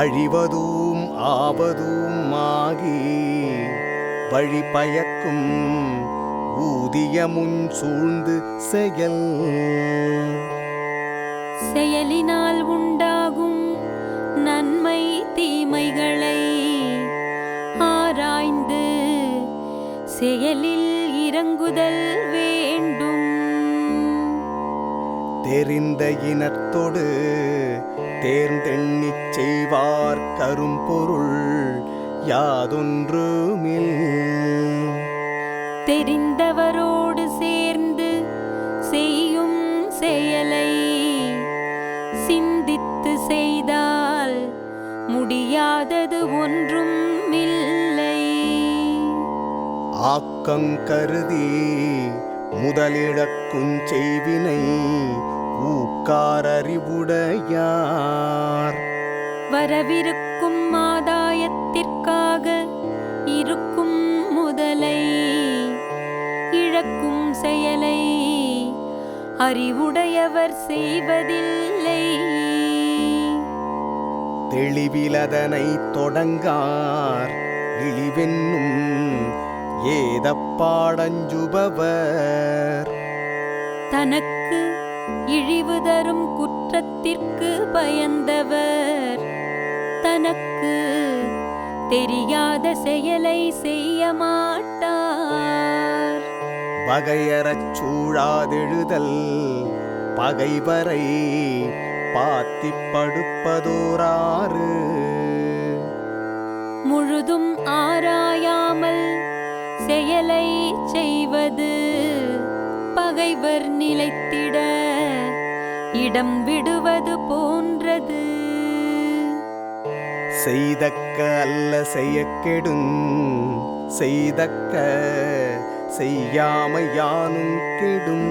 அழிவதும் ஆவதும் ஆகி வழி பயக்கும் ஊதியமுன் சூழ்ந்து செயல். செயலில் இறங்குதல் வேண்டும். தெரிந்த இனத்தொடு தேர்ந்தெண்ணிச் செய்வார் கரும்பொருள் யாதொன்றுமில். தெரிந்தவரோடு சேர்ந்து செய்யும் செயலை சிந்தித்து செய்தால் முடியாதது ஒன்றும் ஆக்கங்கருதி முதலிடக்குஞ் செய்வினை ஊக்காரறிவுடையார். வரவிருக்கும் ஆதாயத்திற்காக இருக்கும் முதலை இழக்கும் செயலை அறிவுடையவர் செய்வதில்லை. தெளிவிலதனை தொடங்கார் இழிவென்னும் ஏதப்பாடஞ்சுபவர். தனக்கு இழிவு தரும் குற்றத்திற்கு பயந்தவர். தனக்கு தெரியாத செயலை செய்ய மாட்டார். பகையறச் சூழாதெழுதல் பகைவரை படுப்பதோராறு. முழுதும் ஆராயாமல் செயலை செய்வது பகைவர் நிலைத்திட இடம் விடுவது போன்றது. செய்தக்க அல்ல செய்யக்கெடுங் செய்தக்க செய்யாமையானும் கெடும்.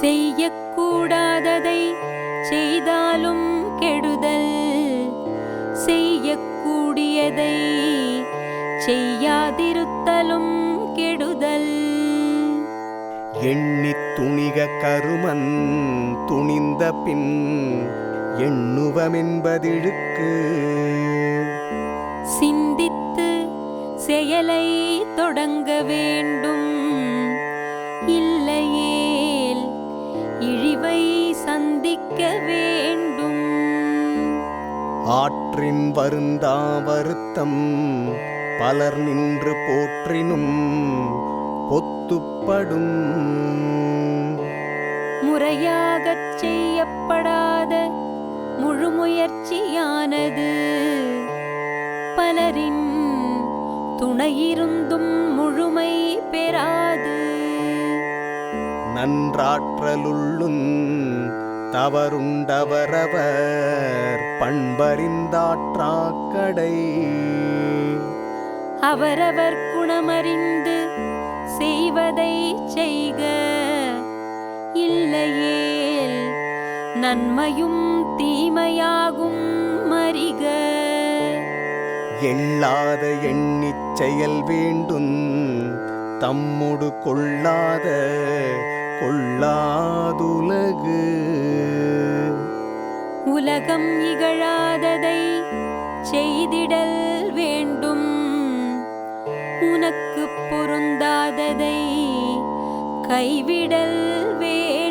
செய்யக்கூடாததை செய்தாலும் கெடுதல் செய்யக்கூடியதை செய்யாதிருத்தலும் கெடுதல். எண்ணித் துணிக கருமன் துணிந்த பின் எண்ணுவமென்பதிழுக்கு. சிந்தித்து செயலை தொடங்க வேண்டும். இல்லையேல் இழிவை சந்திக்க வேண்டும் ஆற்றின் வருந்தா வருத்தம் பலர் நின்று போற்றினும் பொத்துப்படும். முறையாகச் செய்யப்படாத முழுமுயற்சியானது பலரின் துணையிருந்தும் முழுமை பெறாது. நன்றாற்றலுள்ளும் தவறுண்டவரவர் பண்பறிந்தாற்றாக்கடை. அவரவர் குணமறிந்து செய்வதை செய்க. இல்லையேல் நன்மையும் தீமையாகும் மறிக. எள்ளாத எண்ணிச் செயல் வேண்டும். தம்முடு கொள்ளாத கொள்ளாதுலகு. உலகம் இகழாததை செய்திடல் வேண்டும். உனக்கு பொருந்தாததை கைவிடல் வேண்டும்